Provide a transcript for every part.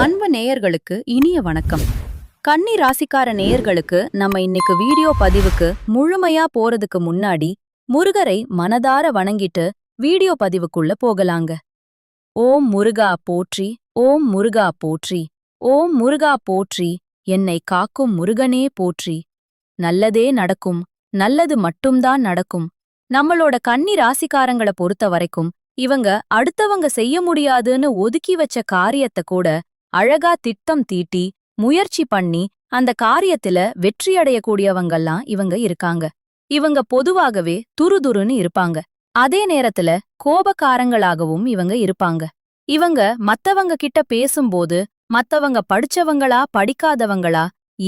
அன்பு நேயர்களுக்கு இனிய வணக்கம். கன்னி ராசிக்கார நேயர்களுக்கு நம்ம இன்னைக்கு வீடியோ பதிவுக்கு முழுமையா போறதுக்கு முன்னாடி முருகரை மனதார வணங்கிட்டு வீடியோ பதிவுக்குள்ள போகலாங்க. ஓம் முருகா போற்றி ஓம் முருகா போற்றி ஓம் முருகா போற்றி என்னை காக்கும் முருகனே போற்றி. நல்லதே நடக்கும் நல்லது மட்டும்தான் நடக்கும். நம்மளோட கன்னி ராசிக்காரங்கள பொறுத்த வரைக்கும் இவங்க அடுத்தவங்க செய்ய முடியாதுன்னு ஒதுக்கி வச்ச காரியத்தை கூட அழகா திட்டம் தீட்டி முயற்சி பண்ணி அந்த காரியத்துல வெற்றியடையக்கூடியவங்கெல்லாம் இவங்க இருக்காங்க. இவங்க பொதுவாகவே துருதுருன்னு இருப்பாங்க. அதே நேரத்துல கோபக்காரங்களாகவும் இவங்க இருப்பாங்க. இவங்க மத்தவங்க கிட்ட பேசும்போது மத்தவங்க படிச்சவங்களா படிக்காதவங்களா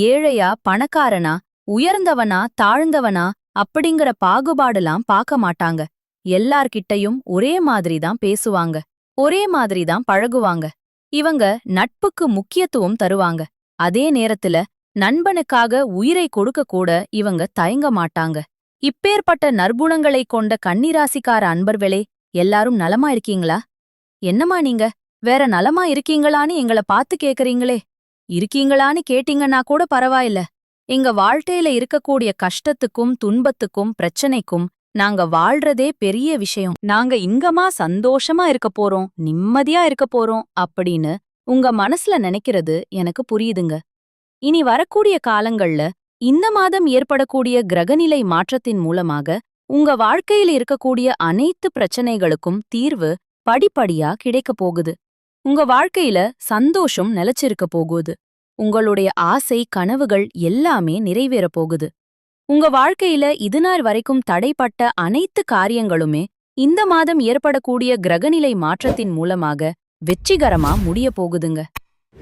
ஏழையா பணக்காரனா உயர்ந்தவனா தாழ்ந்தவனா அப்படிங்கிற பாகுபாடெல்லாம் பார்க்க மாட்டாங்க. எல்லார்கிட்டயும் ஒரே மாதிரி தான் பேசுவாங்க. ஒரே மாதிரி தான் பழகுவாங்க. இவங்க நட்புக்கு முக்கியத்துவம் தருவாங்க. அதே நேரத்துல நண்பனுக்காக உயிரை கொடுக்க கூட இவங்க தயங்க மாட்டாங்க. இப்பேற்பட்ட நற்குணங்களை கொண்ட கன்னிராசிக்கார அன்பர்களே எல்லாரும் நலமா இருக்கீங்களா? என்னம்மா நீங்க? வேற நலமா இருக்கீங்களான்னு எங்கள பார்த்து கேக்குறீங்களே. இருக்கீங்களான்னு கேட்டீங்கன்னா கூட பரவாயில்ல. எங்க வாழ்க்கையில இருக்கக்கூடிய கஷ்டத்துக்கும் துன்பத்துக்கும் பிரச்சனைக்கும் நாங்க வாழ்றதே பெரிய விஷயம். நாங்க இங்கமா சந்தோஷமா இருக்க போறோம் நிம்மதியா இருக்க போறோம் அப்படின்னு உங்க மனசுல நினைக்கிறது எனக்கு புரியுதுங்க. இனி வரக்கூடிய காலங்கள்ல இந்த மாதம் ஏற்படக்கூடிய கிரகநிலை மாற்றத்தின் மூலமாக உங்க வாழ்க்கையில இருக்கக்கூடிய அனைத்து பிரச்சனைகளுக்கும் தீர்வு படிப்படியா கிடைக்கப் போகுது. உங்க வாழ்க்கையில சந்தோஷம் நிலைச்சிருக்க போகுது. உங்களுடைய ஆசை கனவுகள் எல்லாமே நிறைவேறப் போகுது. உங்க வாழ்க்கையில இதுநாள் வரைக்கும் தடைப்பட்ட அனைத்து காரியங்களுமே இந்த மாதம் ஏற்படக்கூடிய கிரகநிலை மாற்றத்தின் மூலமாக வெற்றிகரமா முடிய போகுதுங்க.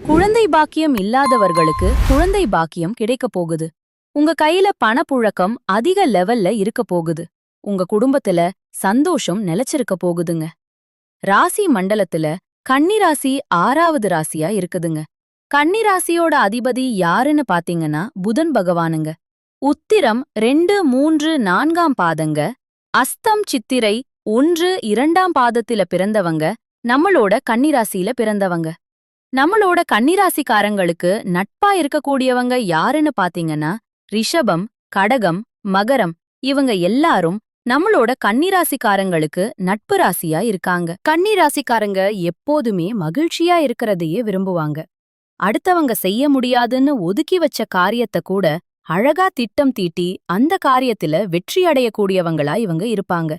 குழந்தை பாக்கியம் இல்லாதவர்களுக்கு குழந்தை பாக்கியம் கிடைக்கப் போகுது. உங்க கையில பணப்புழக்கம் அதிக லெவல்ல இருக்க போகுது. உங்க குடும்பத்துல சந்தோஷம் நிலைச்சிருக்க போகுதுங்க. ராசி மண்டலத்துல கன்னிராசி ஆறாவது ராசியா இருக்குதுங்க. கன்னிராசியோட அதிபதி யாருன்னு பாத்தீங்கன்னா புதன் பகவானுங்க. உத்திரம் ரெண்டு மூன்று நான்காம் பாதங்க. அஸ்தம் சித்திரை ஒன்று இரண்டாம் பாதத்தில பிறந்தவங்க நம்மளோட கன்னிராசியில பிறந்தவங்க. நம்மளோட கன்னிராசிக்காரங்களுக்கு நட்பா இருக்கக்கூடியவங்க யாருன்னு பாத்தீங்கன்னா ரிஷபம் கடகம் மகரம் இவங்க எல்லாரும் நம்மளோட கன்னிராசிக்காரங்களுக்கு நட்பு ராசியா இருக்காங்க. கன்னிராசிக்காரங்க எப்போதுமே மகிழ்ச்சியா இருக்கிறதையே விரும்புவாங்க. அடுத்தவங்க செய்ய முடியாதுன்னு ஒதுக்கி வச்ச காரியத்தை கூட அழகா திட்டம் தீட்டி அந்த காரியத்துல வெற்றி அடையக்கூடியவங்களா இவங்க இருப்பாங்க.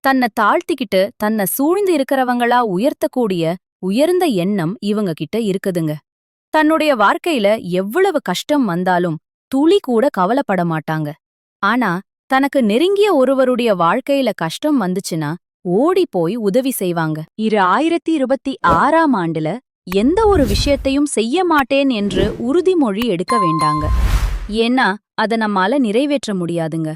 தன்னை தாழ்த்திக்கிட்டு தன்னை சூழ்ந்து இருக்கிறவங்களா உயர்த்தக்கூடிய உயர்ந்த எண்ணம் இவங்க கிட்ட இருக்குதுங்க. தன்னுடைய வாழ்க்கையில எவ்வளவு கஷ்டம் வந்தாலும் துளி கூட கவலைப்பட மாட்டாங்க. ஆனா தனக்கு நெருங்கிய ஒருவருடைய வாழ்க்கையில கஷ்டம் வந்துச்சுன்னா ஓடி போய் உதவி செய்வாங்க. இரு ஆயிரத்தி இருபத்தி ஆறாம் ஆண்டுல எந்த ஒரு விஷயத்தையும் செய்ய மாட்டேன் என்று உறுதிமொழி எடுக்க வேண்டாங்க. ஏன்னா அத நம்மால நிறைவேற்ற முடியாதுங்க.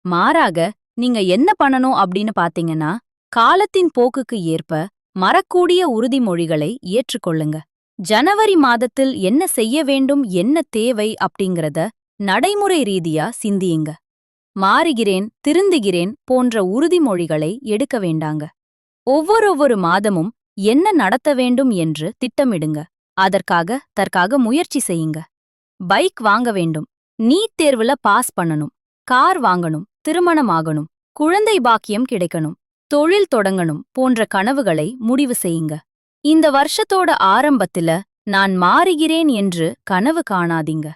மாறாக நீங்க என்ன பண்ணணும் அப்படின்னு பாத்தீங்கன்னா காலத்தின் போக்குக்கு ஏற்ப மறக்கூடிய உறுதிமொழிகளை ஏற்றுக்கொள்ளுங்க. ஜனவரி மாதத்தில் என்ன செய்ய வேண்டும் என்ன தேவை அப்படிங்கறத நடைமுறை ரீதியா சிந்தியுங்க. மாறுகிறேன் திருந்துகிறேன் போன்ற உறுதிமொழிகளை எடுக்க வேண்டாங்க. ஒவ்வொரு மாதமும் என்ன நடத்த வேண்டும் என்று திட்டமிடுங்க. அதற்காக தற்காக முயற்சி செய்யுங்க. பைக் வாங்க வேண்டும். நீட் தேர்வுல பாஸ் பண்ணணும். கார் வாங்கணும் திருமணம் ஆகணும் குழந்தை பாக்கியம் கிடைக்கணும் தொழில் தொடங்கணும் போன்ற கனவுகளை முடிவு செய்யுங்க. இந்த வருஷத்தோட ஆரம்பத்துல நான் மாறுகிறேன் என்று கனவு காணாதீங்க.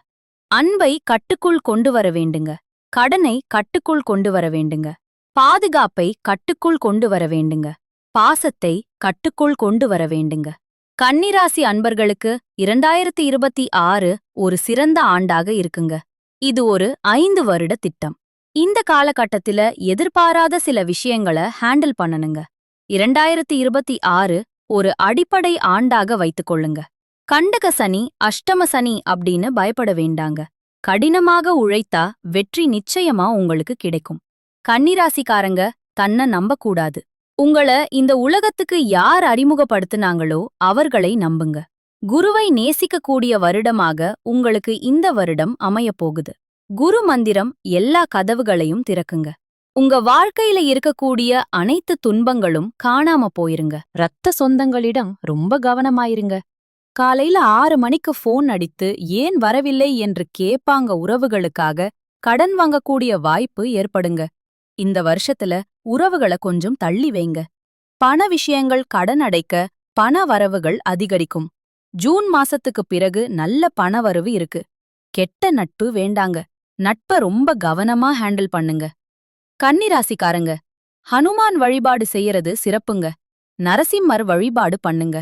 அன்பை கட்டுக்குள் கொண்டு வர வேண்டுங்க. கடனை கட்டுக்குள் கொண்டு வர வேண்டுங்க. பாதுகாப்பை கட்டுக்குள் கொண்டு வர வேண்டுங்க. பாசத்தை கட்டுக்குள் கொண்டு வர வேண்டுங்க. கன்னிராசி அன்பர்களுக்கு இரண்டாயிரத்தி இருபத்தி ஆறு ஒரு சிறந்த ஆண்டாக இருக்குங்க. இது ஒரு ஐந்து வருட திட்டம். இந்த காலகட்டத்தில எதிர்பாராத சில விஷயங்கள ஹேண்டில் பண்ணனுங்க. இரண்டாயிரத்தி இருபத்தி ஆறு ஒரு அடிப்படை ஆண்டாக வைத்துக்கொள்ளுங்க கண்டக சனி அஷ்டம சனி அப்படின்னு பயப்பட வேண்டாங்க. கடினமாக உழைத்தா வெற்றி நிச்சயமா உங்களுக்கு கிடைக்கும். கன்னிராசிக்காரங்க தன்னை நம்பக்கூடாது. உங்கள இந்த உலகத்துக்கு யார் அறிமுகப்படுத்துனாங்களோ அவர்களை நம்புங்க. குருவை நேசிக்கக்கூடிய வருடமாக உங்களுக்கு இந்த வருடம் அமையப் போகுது. குரு மந்திரம் எல்லா கதவுகளையும் திறக்குங்க. உங்க வாழ்க்கையில இருக்கக்கூடிய அனைத்து துன்பங்களும் காணாம போயிருங்க. ரத்த சொந்தங்களிடம் ரொம்ப கவனமாயிருங்க. காலையில ஆறு மணிக்கு ஃபோன் அடித்து ஏன் வரவில்லை என்று கேப்பாங்க உறவுகளுக்காக கடன் வாங்கக்கூடிய வாய்ப்பு ஏற்படுங்க. இந்த வருஷத்துல உறவுகளை கொஞ்சம் தள்ளி வைங்க. பண விஷயங்கள் கடன் அடைக்க பண வரவுகள் அதிகரிக்கும். ஜூன் மாசத்துக்கு பிறகு நல்ல பணவரவு இருக்கு. கெட்ட நட்பு வேண்டாங்க. நட்ப ரொம்ப கவனமா ஹேண்டில் பண்ணுங்க. கன்னிராசிக்காரங்க ஹனுமான் வழிபாடு செய்யறது சிறப்புங்க. நரசிம்மர் வழிபாடு பண்ணுங்க.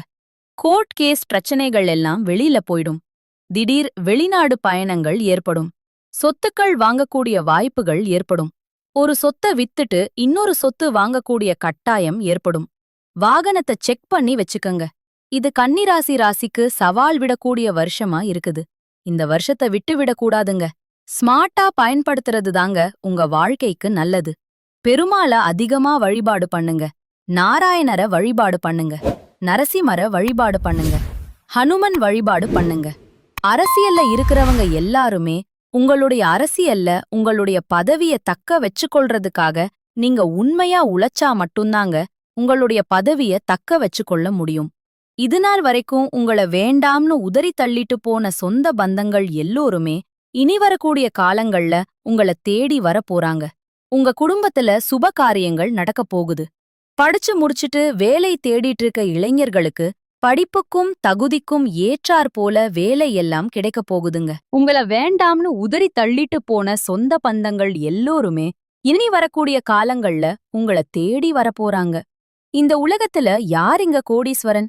கோர்ட் கேஸ் பிரச்சனைகள் எல்லாம் வெளியில போயிடும். திடீர் வெளிநாடு பயணங்கள் ஏற்படும். சொத்துக்கள் வாங்கக்கூடிய வாய்ப்புகள் ஏற்படும். ஒரு சொத்தை வித்துட்டு இன்னொரு சொத்து வாங்கக்கூடிய கட்டாயம் ஏற்படும். வாகனத்தை செக் பண்ணி வச்சுக்கங்க. இது கன்னிராசி ராசிக்கு சவால் விடக்கூடிய வருஷமா இருக்குது. இந்த வருஷத்தை விட்டு விடக்கூடாதுங்க. ஸ்மார்ட்டா பயன்படுத்துறது தாங்க உங்க வாழ்க்கைக்கு நல்லது. பெருமாள அதிகமா வழிபாடு பண்ணுங்க. நாராயணர வழிபாடு பண்ணுங்க. நரசிம்மர வழிபாடு பண்ணுங்க. ஹனுமன் வழிபாடு பண்ணுங்க. அரசியல்ல இருக்கிறவங்க எல்லாருமே உங்களுடைய அரசியல்ல உங்களுடைய பதவிய தக்க வச்சுக்கொள்றதுக்காக நீங்க உண்மையா உழைச்சா மட்டும்தாங்க உங்களுடைய பதவிய தக்க வச்சுக்கொள்ள முடியும். இதுநாள் வரைக்கும் உங்கள வேண்டாம்னு உதறி தள்ளிட்டு போன சொந்த பந்தங்கள் எல்லோருமே இனி வரக்கூடிய காலங்கள்ல உங்கள தேடி வர போறாங்க. உங்க குடும்பத்துல சுப காரியங்கள் நடக்கப் போகுது. படிச்சு முடிச்சிட்டு வேலை தேடிட்டு இருக்க இளைஞர்களுக்கு படிப்புக்கும் தகுதிக்கும் ஏற்றாற் போல வேலை எல்லாம் கிடைக்கப் போகுதுங்க. உங்கள வேண்டாம்னு உதறி தள்ளிட்டு போன சொந்த பந்தங்கள் எல்லோருமே இனி வரக்கூடிய காலங்கள்ல உங்கள தேடி வரப்போறாங்க இந்த உலகத்துல யார் இங்க கோடீஸ்வரன்?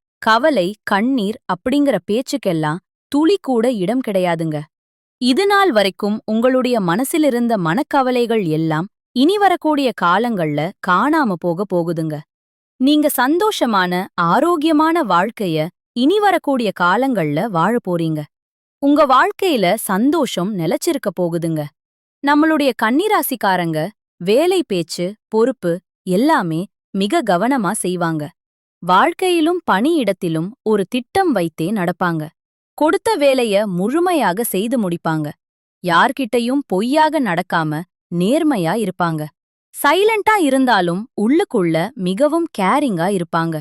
கவலை கண்ணீர் அப்படிங்கிற பேச்சுக்கெல்லாம் துளி கூட இடம் கிடையாதுங்க. இது நாள் வரைக்கும் உங்களுடைய மனசிலிருந்த மனக்கவலைகள் எல்லாம் இனி வரக்கூடிய காலங்கள்ல காணாம போக போகுதுங்க. நீங்க சந்தோஷமான ஆரோக்கியமான வாழ்க்கைய இனி வரக்கூடிய காலங்கள்ல வாழ போறீங்க. உங்க வாழ்க்கையில சந்தோஷம் நிலைச்சிருக்க போகுதுங்க. நம்மளுடைய கன்னிராசிக்காரங்க வேலை பேச்சு பொறுப்பு எல்லாமே மிக கவனமா செய்வாங்க. வாழ்க்கையிலும் பணியிடத்திலும் ஒரு திட்டம் வைத்தே நடப்பாங்க. கொடுத்த வேலைய முழுமையாக செய்து முடிப்பாங்க. யார்கிட்டயும் பொய்யாக நடக்காம நேர்மையா இருப்பாங்க. சைலண்டா இருந்தாலும் உள்ளுக்குள்ள மிகவும் கேரிங்கா இருப்பாங்க.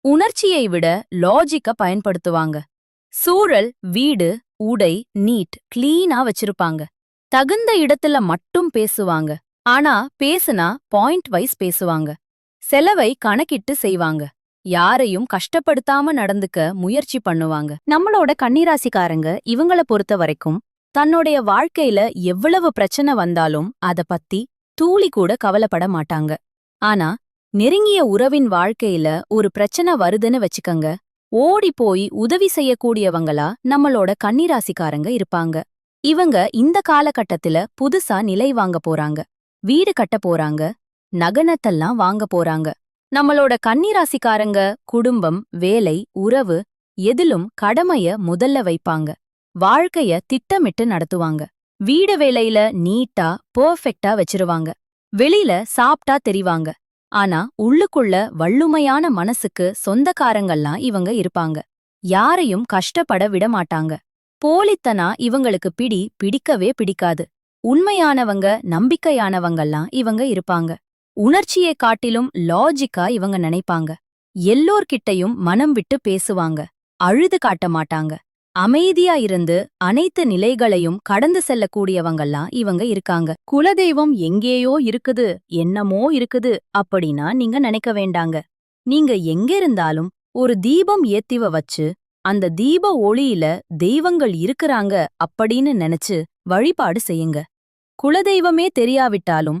உணர்ச்சியை விட லாஜிக்க பயன்படுத்துவாங்க. சூழல் வீடு உடை நீட் கிளீனா வச்சிருப்பாங்க. தகுந்த இடத்துல மட்டும் பேசுவாங்க. ஆனா பேசுனா பாயிண்ட் வைஸ் பேசுவாங்க. செலவை கணக்கிட்டு செய்வாங்க. யாரையும் கஷ்டப்படுத்தாம நடந்துக்க முயற்சி பண்ணுவாங்க. நம்மளோட கன்னிராசிக்காரங்க இவங்கள பொறுத்த வரைக்கும் தன்னுடைய வாழ்க்கையில எவ்வளவு பிரச்சனை வந்தாலும் அத பத்தி தூளி கூட கவலைப்பட மாட்டாங்க. ஆனா நெருங்கிய உறவின் வாழ்க்கையில ஒரு பிரச்சனை வருதுன்னு வச்சுக்கங்க ஓடி போய் உதவி செய்யக்கூடியவங்களா நம்மளோட கன்னிராசிக்காரங்க இருப்பாங்க. இவங்க இந்த காலகட்டத்துல புதுசா நிலை வாங்க போறாங்க. வீடு கட்ட போறாங்க நகனத்தெல்லாம் வாங்க போறாங்க. நம்மளோட கன்னிராசிக்காரங்க குடும்பம் வேலை உறவு எதிலும் கடமைய முதல்ல வைப்பாங்க. வாழ்க்கைய திட்டமிட்டு நடத்துவாங்க. வீடு வேலையில நீட்டா பெர்ஃபெக்ட்டா வச்சிருவாங்க. வெளியில சாப்டா தெரிவாங்க. ஆனா உள்ளுக்குள்ள வள்ளுமையான மனசுக்கு சொந்தக்காரங்கள்லாம் இவங்க இருப்பாங்க. யாரையும் கஷ்டப்பட விட மாட்டாங்க போலித்தனா இவங்களுக்கு பிடி பிடிக்கவே பிடிக்காது. உண்மையானவங்க நம்பிக்கையானவங்கெல்லாம் இவங்க இருப்பாங்க. உணர்ச்சியை காட்டிலும் லாஜிக்கா இவங்க நினைப்பாங்க. எல்லோர்கிட்டையும் மனம் விட்டு பேசுவாங்க. அழுது காட்ட மாட்டாங்க. அமைதியா இருந்து அனைத்து நிலைகளையும் கடந்து செல்லக்கூடியவங்கெல்லாம் இவங்க இருக்காங்க. குலதெய்வம் எங்கேயோ இருக்குது என்னமோ இருக்குது அப்படின்னா நீங்க நினைக்க வேண்டாங்க. நீங்க எங்கிருந்தாலும் ஒரு தீபம் ஏத்திவ வச்சு அந்த தீப ஒளியில தெய்வங்கள் இருக்கிறாங்க அப்படின்னு நினைச்சு வழிபாடு செய்யுங்க. குலதெய்வமே தெரியாவிட்டாலும்